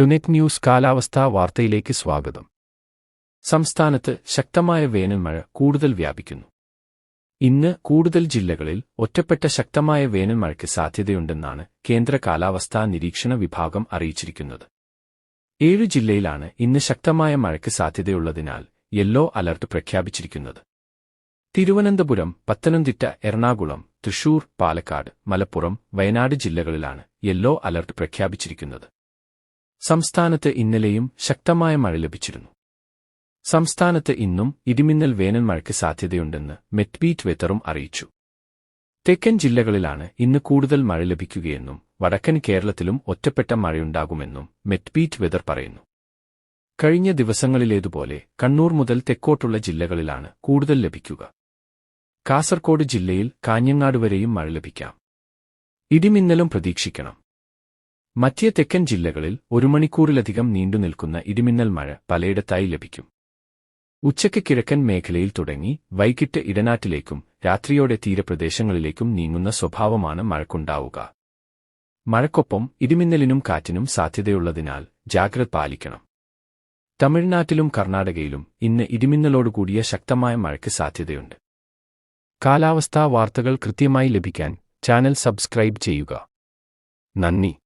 ടുനെറ്റ് news കാലാവസ്ഥാ വാർത്തയിലേക്ക് സ്വാഗതം. സംസ്ഥാനത്ത് ശക്തമായ വേനൽമഴ കൂടുതൽ വ്യാപിക്കുന്നു. ഇന്ന് കൂടുതൽ ജില്ലകളിൽ ഒറ്റപ്പെട്ട ശക്തമായ വേനൽമഴയ്ക്ക് സാധ്യതയുണ്ടെന്നാണ് കേന്ദ്ര കാലാവസ്ഥാ നിരീക്ഷണ വിഭാഗം അറിയിച്ചിരിക്കുന്നത്. ഏഴു ജില്ലയിലാണ് ഇന്ന് ശക്തമായ മഴയ്ക്ക് സാധ്യതയുള്ളതിനാൽ യെല്ലോ അലർട്ട് പ്രഖ്യാപിച്ചിരിക്കുന്നത്. തിരുവനന്തപുരം പത്തനംതിട്ട എറണാകുളം തൃശൂർ പാലക്കാട് മലപ്പുറം വയനാട് ജില്ലകളിലാണ് യെല്ലോ അലർട്ട് പ്രഖ്യാപിച്ചിരിക്കുന്നത്. സംസ്ഥാനത്ത് ഇന്നലെയും ശക്തമായ മഴ ലഭിച്ചിരുന്നു. സംസ്ഥാനത്ത് ഇന്നും ഇടിമിന്നൽ വേനൽ മഴയ്ക്ക് സാധ്യതയുണ്ടെന്ന് മെറ്റ്ബീറ്റ് വെതറും അറിയിച്ചു. തെക്കൻ ജില്ലകളിലാണ് ഇന്ന് കൂടുതൽ മഴ ലഭിക്കുകയെന്നും വടക്കൻ കേരളത്തിലും ഒറ്റപ്പെട്ട മഴയുണ്ടാകുമെന്നും മെറ്റ്ബീറ്റ് വെതർ പറയുന്നു. കഴിഞ്ഞ ദിവസങ്ങളിലേതുപോലെ കണ്ണൂർ മുതൽ തെക്കോട്ടുള്ള ജില്ലകളിലാണ് കൂടുതൽ ലഭിക്കുക. കാസർകോട് ജില്ലയിൽ കാഞ്ഞങ്ങാട് വരെയും മഴ ലഭിക്കാം. ഇടിമിന്നലും പ്രതീക്ഷിക്കണം. മറ്റേ തെക്കൻ ജില്ലകളിൽ ഒരു മണിക്കൂറിലധികം നീണ്ടുനിൽക്കുന്ന ഇടിമിന്നൽ മഴ പലയിടത്തായി ലഭിക്കും. ഉച്ചയ്ക്ക് കിഴക്കൻ മേഖലയിൽ തുടങ്ങി വൈകിട്ട് ഇടനാട്ടിലേക്കും രാത്രിയോടെ തീരപ്രദേശങ്ങളിലേക്കും നീങ്ങുന്ന സ്വഭാവമാണ് മഴക്കുണ്ടാവുക. മഴക്കൊപ്പം ഇടിമിന്നലിനും കാറ്റിനും സാധ്യതയുള്ളതിനാൽ ജാഗ്രത പാലിക്കണം. തമിഴ്നാട്ടിലും കർണാടകയിലും ഇന്ന് ഇടിമിന്നലോടുകൂടിയ ശക്തമായ മഴയ്ക്ക് സാധ്യതയുണ്ട്. കാലാവസ്ഥാ വാർത്തകൾ കൃത്യമായി ലഭിക്കാൻ ചാനൽ സബ്സ്ക്രൈബ് ചെയ്യുക. നന്ദി.